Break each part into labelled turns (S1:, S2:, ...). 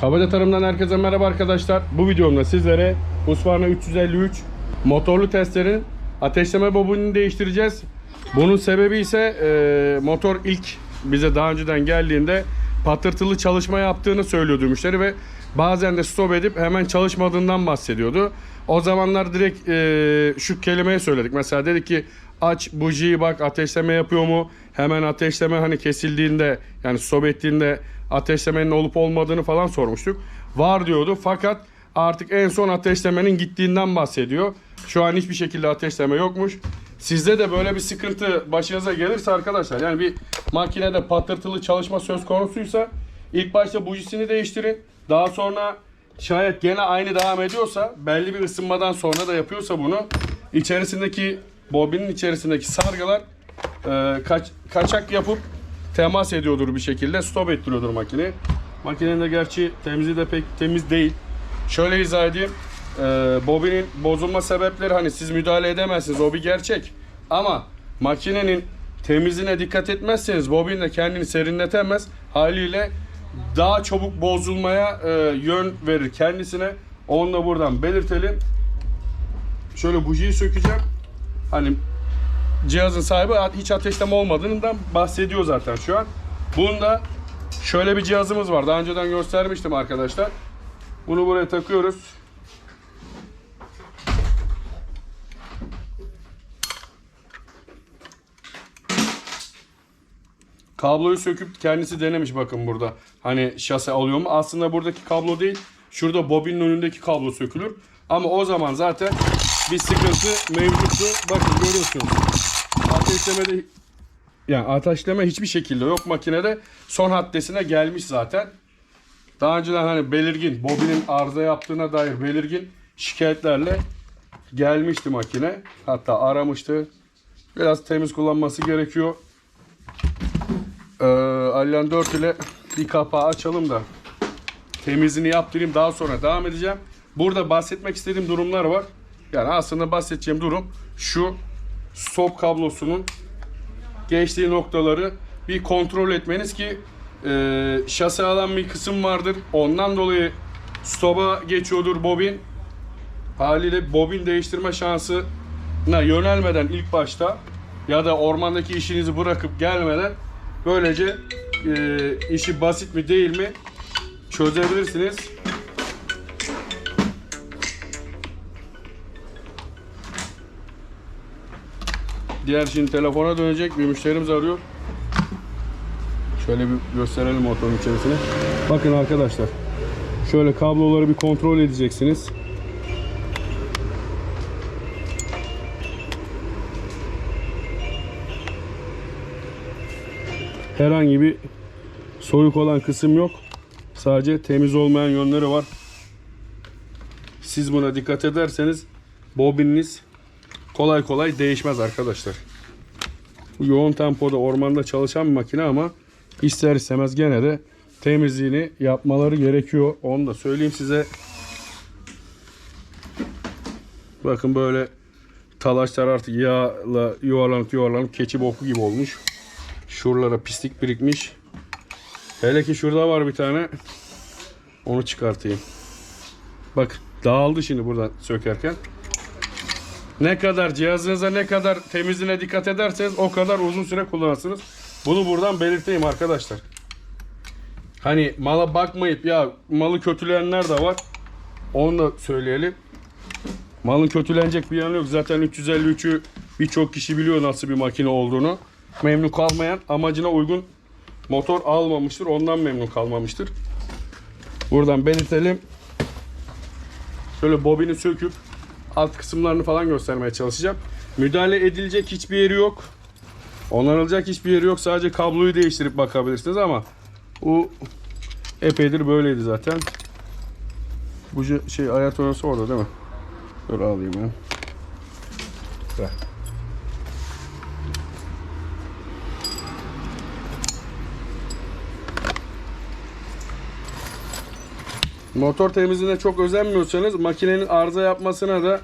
S1: Kabaca Tarım'dan herkese merhaba arkadaşlar. Bu videomda sizlere Husqvarna 353 motorlu testlerin ateşleme bobinini değiştireceğiz. Bunun sebebi ise e, motor ilk bize daha önceden geldiğinde patırtılı çalışma yaptığını söylüyordu müşteri ve bazen de stop edip hemen çalışmadığından bahsediyordu. O zamanlar direkt e, şu kelimeyi söyledik. Mesela dedik ki aç bujiyi bak ateşleme yapıyor mu? Hemen ateşleme hani kesildiğinde yani stop ettiğinde ateşlemenin olup olmadığını falan sormuştuk. Var diyordu fakat artık en son ateşlemenin gittiğinden bahsediyor. Şu an hiçbir şekilde ateşleme yokmuş. Sizde de böyle bir sıkıntı başınıza gelirse arkadaşlar yani bir makinede patırtılı çalışma söz konusuysa ilk başta bujisini değiştirin. Daha sonra şayet gene aynı devam ediyorsa belli bir ısınmadan sonra da yapıyorsa bunu içerisindeki bobinin içerisindeki sargılar e, kaç, kaçak yapıp temas ediyordur bir şekilde stop ettiriyordur makine. Makinenin de gerçi temizliği de pek temiz değil. Şöyle izah edeyim. Ee, bobinin bozulma sebepleri hani siz müdahale edemezsiniz o bir gerçek. Ama makinenin temizliğine dikkat etmezseniz bobin de kendini serinletemez. Haliyle daha çabuk bozulmaya e, yön verir kendisine. Onu da buradan belirtelim. Şöyle bujiyi sökeceğim. Hani cihazın sahibi hiç ateşleme olmadığından bahsediyor zaten şu an. Bunda şöyle bir cihazımız var. Daha önceden göstermiştim arkadaşlar. Bunu buraya takıyoruz. Kabloyu söküp kendisi denemiş bakın burada. Hani şase alıyor mu? Aslında buradaki kablo değil. Şurada bobinin önündeki kablo sökülür. Ama o zaman zaten bir sıkıntı mevcuttu. Bakın görüyorsunuz. Ateşlemede yani ateşleme hiçbir şekilde yok makinede. Son haddesine gelmiş zaten. Daha önceden hani belirgin, bobinin arıza yaptığına dair belirgin şikayetlerle gelmişti makine. Hatta aramıştı. Biraz temiz kullanması gerekiyor. Ee, Alyan 4 ile bir kapağı açalım da temizliğini yaptırayım. Daha sonra devam edeceğim. Burada bahsetmek istediğim durumlar var. Yani aslında bahsedeceğim durum şu stop kablosunun geçtiği noktaları bir kontrol etmeniz ki e, şase alan bir kısım vardır. Ondan dolayı stop'a geçiyordur bobin. Haliyle bobin değiştirme şansına yönelmeden ilk başta ya da ormandaki işinizi bırakıp gelmeden böylece e, işi basit mi değil mi çözebilirsiniz. Diğer şimdi telefona dönecek bir müşterimiz arıyor. Şöyle bir gösterelim motorun içerisine. Bakın arkadaşlar. Şöyle kabloları bir kontrol edeceksiniz. Herhangi bir soyuk olan kısım yok. Sadece temiz olmayan yönleri var. Siz buna dikkat ederseniz bobininiz kolay kolay değişmez arkadaşlar. Yoğun tempoda ormanda çalışan bir makine ama ister istemez gene de temizliğini yapmaları gerekiyor. Onu da söyleyeyim size. Bakın böyle talaşlar artık yağla yuvarlanıp yuvarlanıp keçi boku gibi olmuş. Şuralara pislik birikmiş. Hele ki şurada var bir tane. Onu çıkartayım. Bak dağıldı şimdi buradan sökerken. Ne kadar cihazınıza ne kadar temizliğine dikkat ederseniz o kadar uzun süre kullanırsınız. Bunu buradan belirteyim arkadaşlar. Hani mala bakmayıp ya malı kötüleyenler de var. Onu da söyleyelim. Malın kötülenecek bir yanı yok. Zaten 353'ü birçok kişi biliyor nasıl bir makine olduğunu. Memnun kalmayan amacına uygun motor almamıştır. Ondan memnun kalmamıştır. Buradan belirtelim. Şöyle bobini söküp alt kısımlarını falan göstermeye çalışacağım. Müdahale edilecek hiçbir yeri yok. Onarılacak hiçbir yeri yok. Sadece kabloyu değiştirip bakabilirsiniz ama bu epeydir böyleydi zaten. Bu je- şey ayar orası orada değil mi? Dur alayım ben. Ver. Motor temizliğine çok özenmiyorsanız makinenin arıza yapmasına da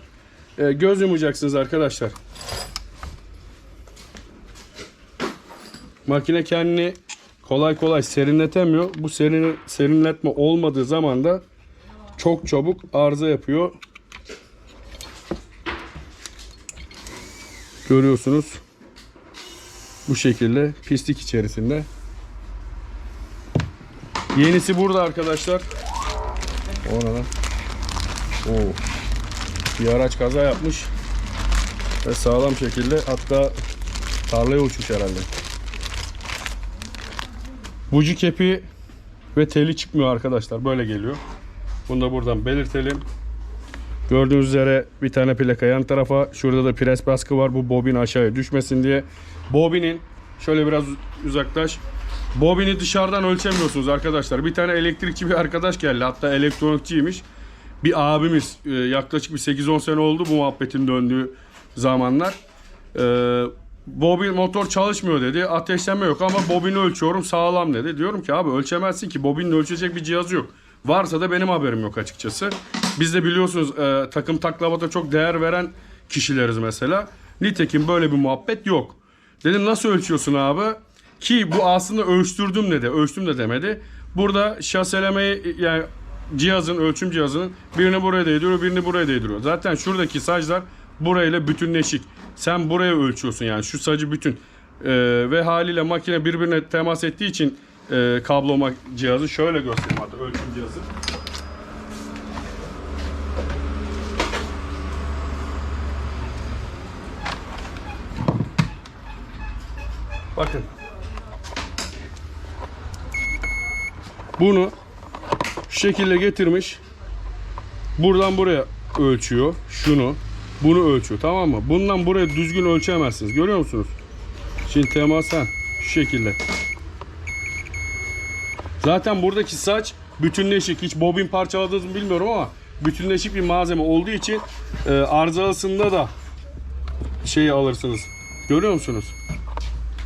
S1: e, göz yumacaksınız arkadaşlar. Makine kendini kolay kolay serinletemiyor. Bu serin, serinletme olmadığı zaman da çok çabuk arıza yapıyor. Görüyorsunuz. Bu şekilde pislik içerisinde. Yenisi burada arkadaşlar. O ne? Oo. Bir araç kaza yapmış. Ve sağlam şekilde hatta tarlaya uçmuş herhalde. Buji kepi ve teli çıkmıyor arkadaşlar. Böyle geliyor. Bunu da buradan belirtelim. Gördüğünüz üzere bir tane plaka yan tarafa. Şurada da pres baskı var. Bu bobin aşağıya düşmesin diye. Bobinin şöyle biraz uzaklaş. Bobini dışarıdan ölçemiyorsunuz arkadaşlar. Bir tane elektrikçi bir arkadaş geldi. Hatta elektronikçiymiş. Bir abimiz e, yaklaşık bir 8-10 sene oldu bu muhabbetin döndüğü zamanlar. Ee, bobin motor çalışmıyor dedi. Ateşleme yok ama bobini ölçüyorum sağlam dedi. Diyorum ki abi ölçemezsin ki bobinin ölçecek bir cihaz yok. Varsa da benim haberim yok açıkçası. Biz de biliyorsunuz e, takım taklavata çok değer veren kişileriz mesela. Nitekim böyle bir muhabbet yok. Dedim nasıl ölçüyorsun abi? Ki bu aslında ölçtürdüm dedi. Ölçtüm de demedi. Burada şaselemeyi yani cihazın ölçüm cihazının birini buraya değdiriyor birini buraya değdiriyor. Zaten şuradaki saclar burayla bütünleşik. Sen buraya ölçüyorsun yani şu sacı bütün. Ee, ve haliyle makine birbirine temas ettiği için e, kabloma cihazı şöyle göstereyim hatta ölçüm cihazı. Bakın. Bunu şu şekilde getirmiş. Buradan buraya ölçüyor. Şunu. Bunu ölçüyor. Tamam mı? Bundan buraya düzgün ölçemezsiniz. Görüyor musunuz? Şimdi temas ha. Şu şekilde. Zaten buradaki saç bütünleşik. Hiç bobin parçaladınız mı bilmiyorum ama bütünleşik bir malzeme olduğu için e, arızalısında da şeyi alırsınız. Görüyor musunuz?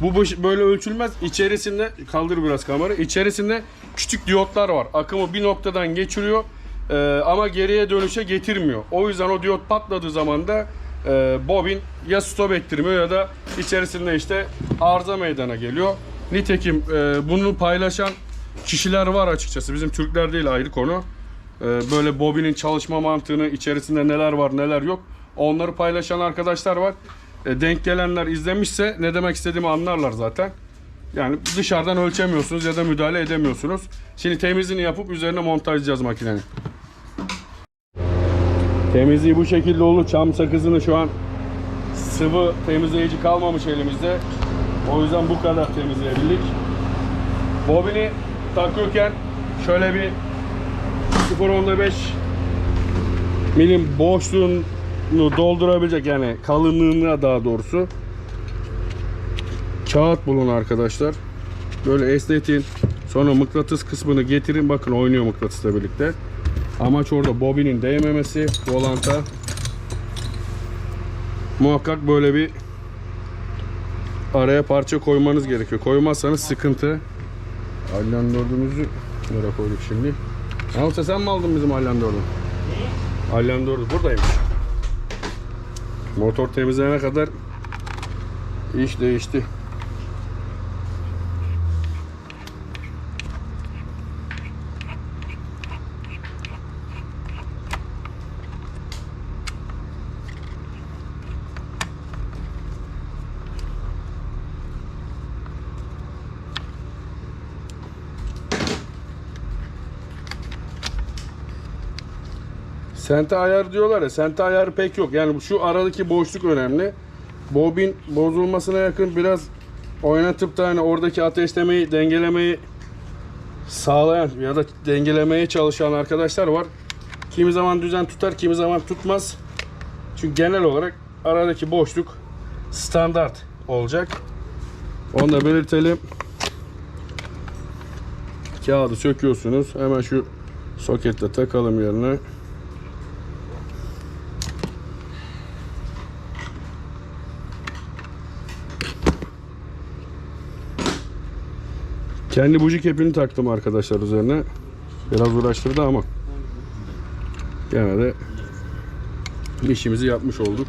S1: Bu böyle ölçülmez. İçerisinde kaldır biraz kamera. İçerisinde küçük diyotlar var. Akımı bir noktadan geçiriyor e, ama geriye dönüşe getirmiyor. O yüzden o diyot patladığı zaman da e, bobin ya stop ettirmiyor ya da içerisinde işte arıza meydana geliyor. Nitekim e, bunu paylaşan kişiler var açıkçası. Bizim Türkler değil ayrı konu. E, böyle bobinin çalışma mantığını içerisinde neler var neler yok. Onları paylaşan arkadaşlar var. E, denk gelenler izlemişse ne demek istediğimi anlarlar zaten. Yani dışarıdan ölçemiyorsunuz ya da müdahale edemiyorsunuz. Şimdi temizliğini yapıp üzerine montajlayacağız makinenin. Temizliği bu şekilde olur. Çam sakızını şu an sıvı temizleyici kalmamış elimizde. O yüzden bu kadar temizleyebildik. Bobini takıyorken şöyle bir 0.5 milim boşluğunu doldurabilecek yani kalınlığına daha doğrusu kağıt bulun arkadaşlar. Böyle esnetin. Sonra mıknatıs kısmını getirin. Bakın oynuyor mıknatısla birlikte. Amaç orada bobinin değmemesi. Volanta. Muhakkak böyle bir araya parça koymanız gerekiyor. Koymazsanız sıkıntı. Alyan dördümüzü nereye koyduk şimdi? Yalnız sen mi aldın bizim Alyan dördü? Alyan dördü buradaymış. Motor temizleyene kadar iş değişti. Sente ayar diyorlar ya, sente ayarı pek yok. Yani şu aradaki boşluk önemli. Bobin bozulmasına yakın biraz oynatıp da hani oradaki ateşlemeyi, dengelemeyi sağlayan ya da dengelemeye çalışan arkadaşlar var. Kimi zaman düzen tutar, kimi zaman tutmaz. Çünkü genel olarak aradaki boşluk standart olacak. Onu da belirtelim. Kağıdı söküyorsunuz. Hemen şu soketle takalım yerine. Kendi buji kepini taktım arkadaşlar üzerine. Biraz uğraştırdı ama gene de işimizi yapmış olduk.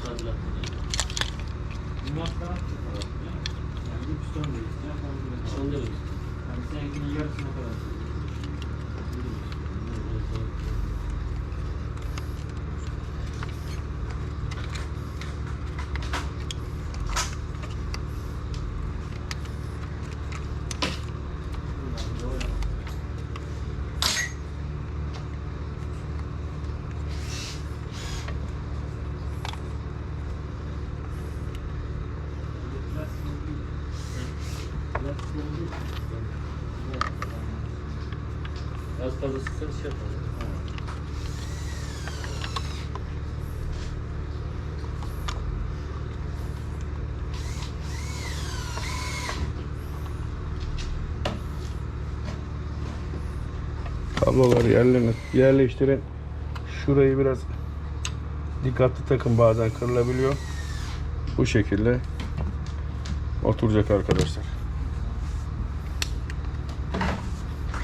S2: Az fazla sıksan şey yapalım.
S1: Kabloları yerlerine yerleştirin. Şurayı biraz dikkatli takın bazen kırılabiliyor. Bu şekilde oturacak arkadaşlar.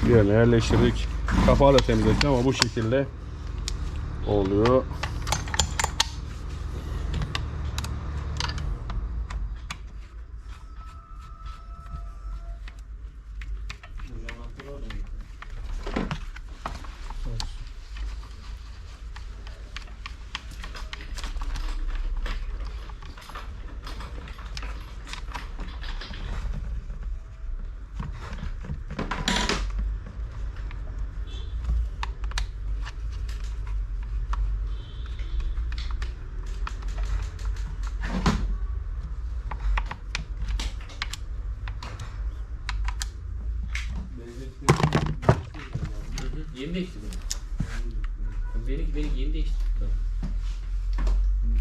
S1: Yerine yerleştirdik. Kapağı da temizledik ama bu şekilde oluyor.
S2: Yeni değişti bunu. Benimki benimki yeni değişti.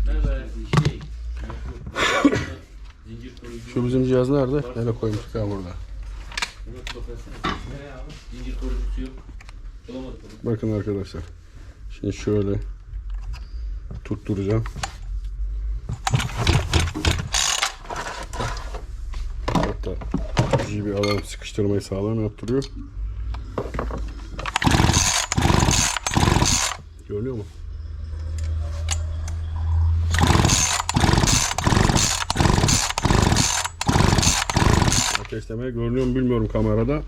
S2: Merhaba şey. Zincir koruyucu.
S1: Şu bizim cihaz nerede? Nereye koymuştuk ha burada.
S2: Murat bakarsana. Nereye abi? Zincir koruyucusu yok. Bulamadık onu.
S1: Bakın arkadaşlar. Şimdi şöyle tutturacağım. Hatta bir alalım sıkıştırmayı sağlam yaptırıyor. Görünüyor mu? Ateşlemeye görünüyor mu bilmiyorum kamerada.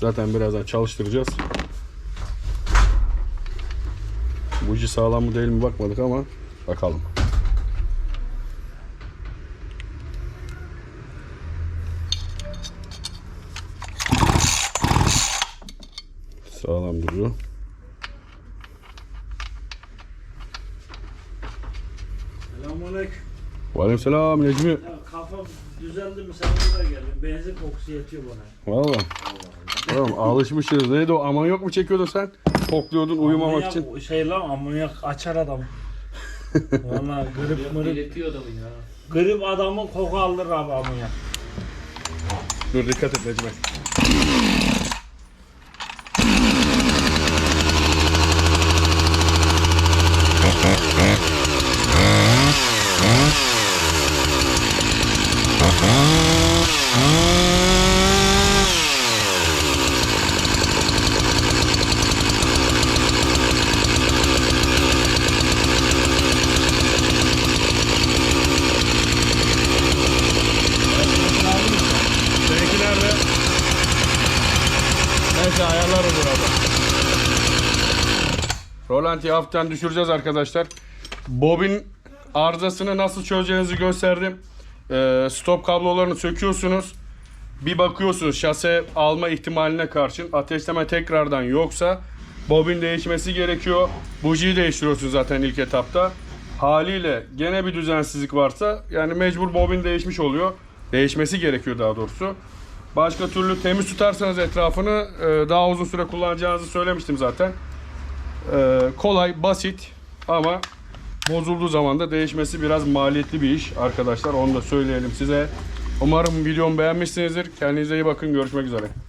S1: Zaten birazdan çalıştıracağız. Buji sağlam mı değil mi bakmadık ama bakalım. Sağlam duruyor. Aleykümselam Necmi.
S3: Ya kafam düzeldi mi sen burada geldin. Benzin kokusu yetiyor bana.
S1: Valla. Tamam alışmışız. Neydi o aman yok mu çekiyordun sen? Kokluyordun uyumamak
S3: Amonyak
S1: için.
S3: Şey lan amonyak açar adam. Valla grip mırip. Grip adamın koku alır abi amonyak.
S1: Dur dikkat et Necmi. Seninki nerede? Neyse ayarlarız burada. Rolanti'yi hafiften düşüreceğiz arkadaşlar. Bobin arızasını nasıl çözeceğinizi gösterdim. Ee, stop kablolarını söküyorsunuz. Bir bakıyorsunuz şase alma ihtimaline karşın ateşleme tekrardan yoksa bobin değişmesi gerekiyor. Bujiyi değiştiriyorsunuz zaten ilk etapta. Haliyle gene bir düzensizlik varsa yani mecbur bobin değişmiş oluyor. Değişmesi gerekiyor daha doğrusu. Başka türlü temiz tutarsanız etrafını e, daha uzun süre kullanacağınızı söylemiştim zaten. E, kolay, basit ama bozulduğu zaman da değişmesi biraz maliyetli bir iş arkadaşlar. Onu da söyleyelim size. Umarım videomu beğenmişsinizdir. Kendinize iyi bakın. Görüşmek üzere.